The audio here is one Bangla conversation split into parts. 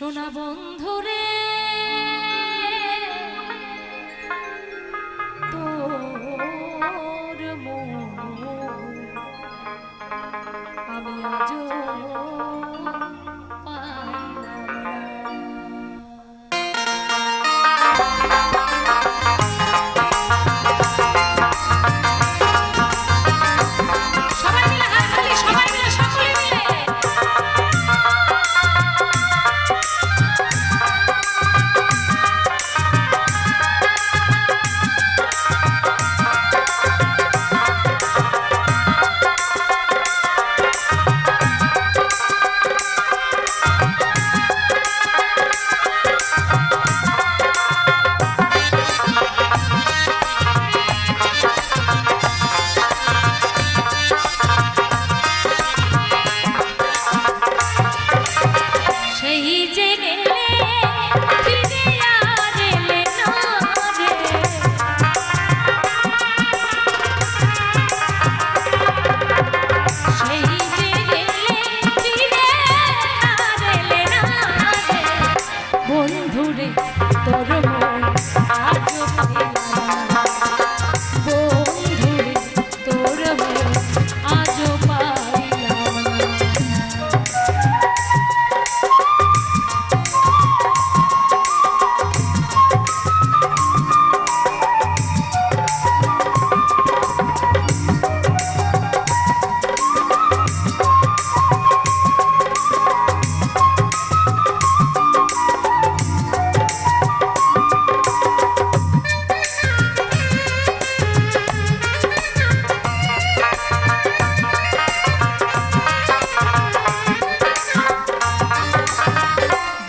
সোনা বন্ধুরে তোর মো আমি আজও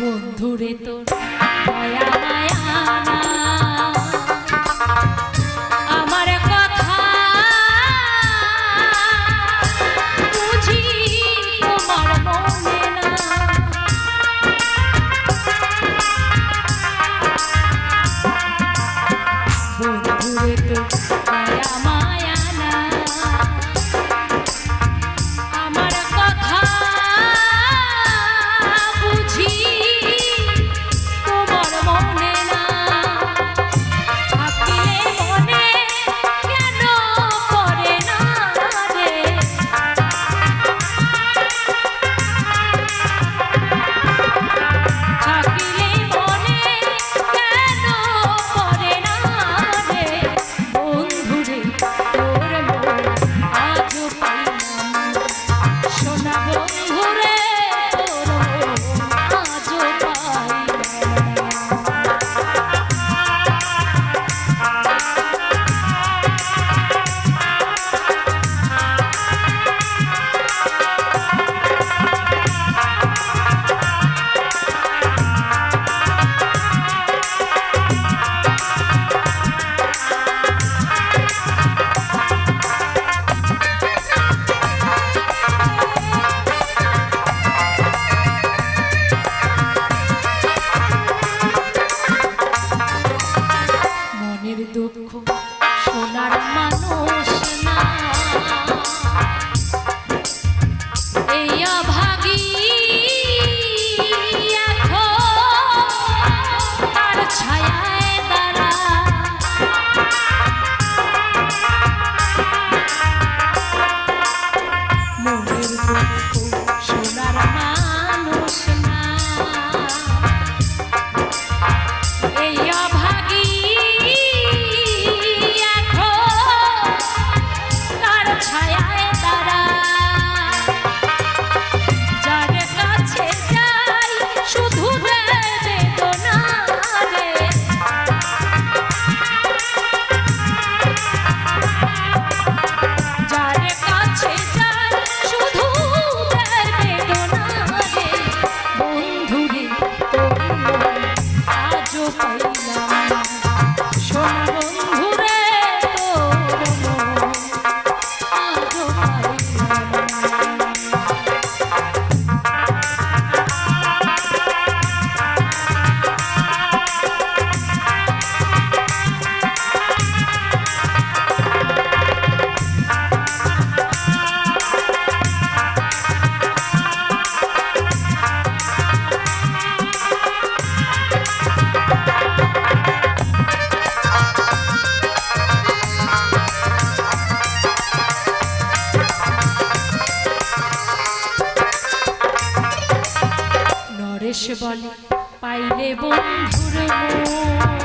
বন্ধুরে তোর দয়া মায়া বলে পাইলে বন্ধুর মন।